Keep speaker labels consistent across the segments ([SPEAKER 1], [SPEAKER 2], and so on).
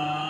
[SPEAKER 1] น้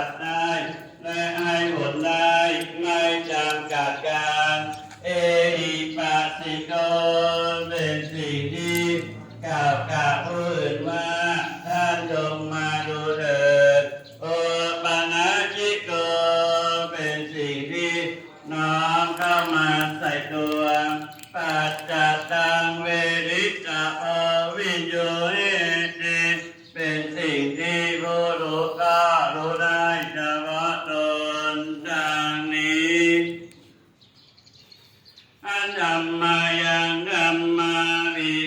[SPEAKER 1] สัตว์นา อันดัมมายังดัมมารี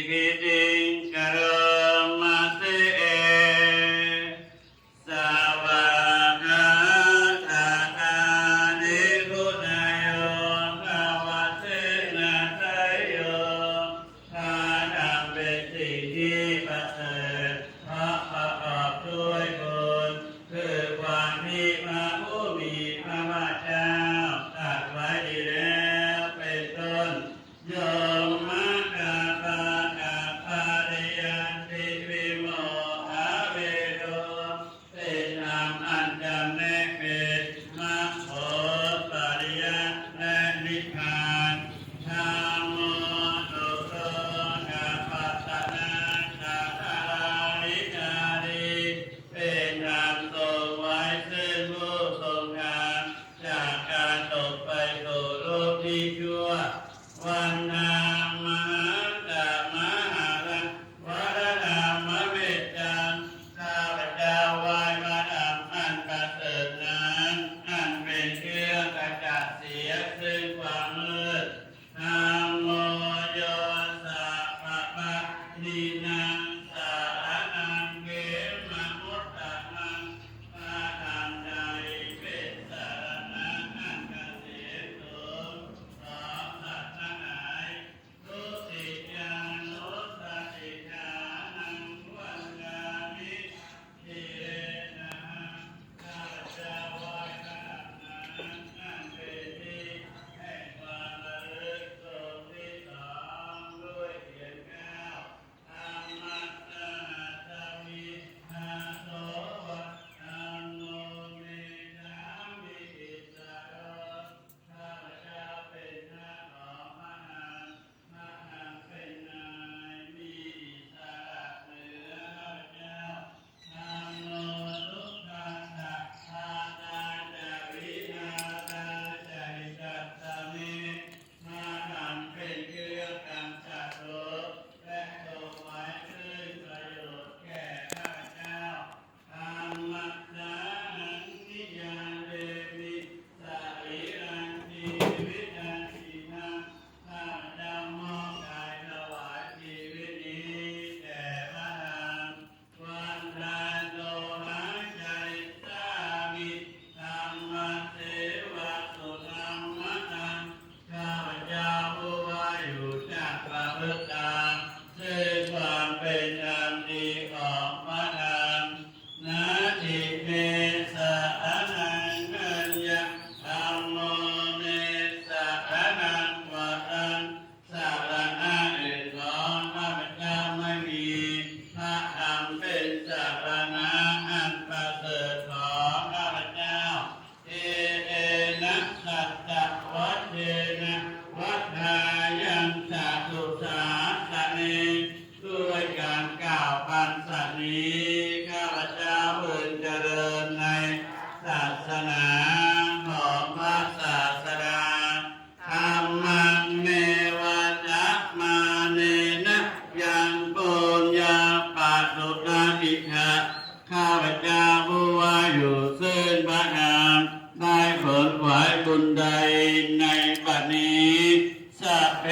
[SPEAKER 1] เพ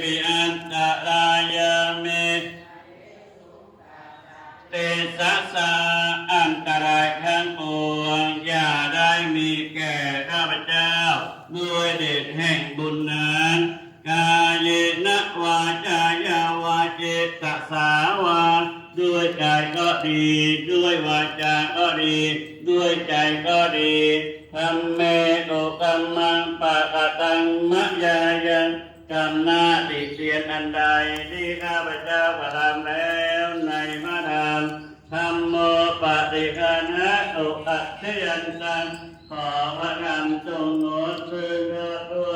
[SPEAKER 1] ปิอันตรายามิเตสะสะอันตรายทั้งปวงอย่าได้มีแก่ข้าพเจ้าด้วยเดชแห่งบุญนั้นกายเนะวาจายาวาเจตสาวาด้วยใจก็ดี ด้วยวาจาก็ดี ด้วยใจก็ดีทำเมตุกรรมปะกตังมะยายัน กรรมนาติเตียนอันใดที่ข้าพเจ้ากระทำแล้วในมาธรรมธรรมโมปฏิคานะอุปัชยันตังขอพระธรรมจงงดซึ่งทั่ว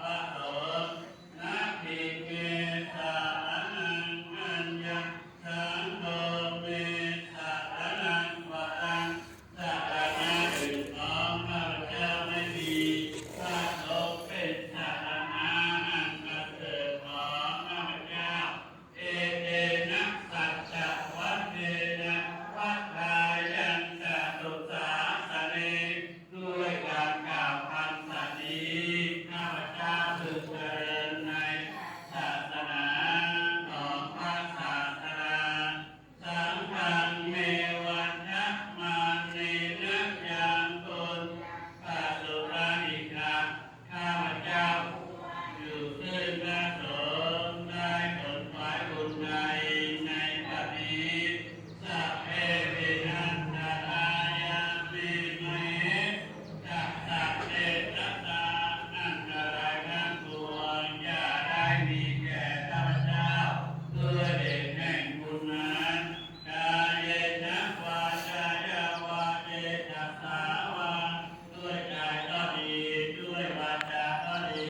[SPEAKER 1] uh, uh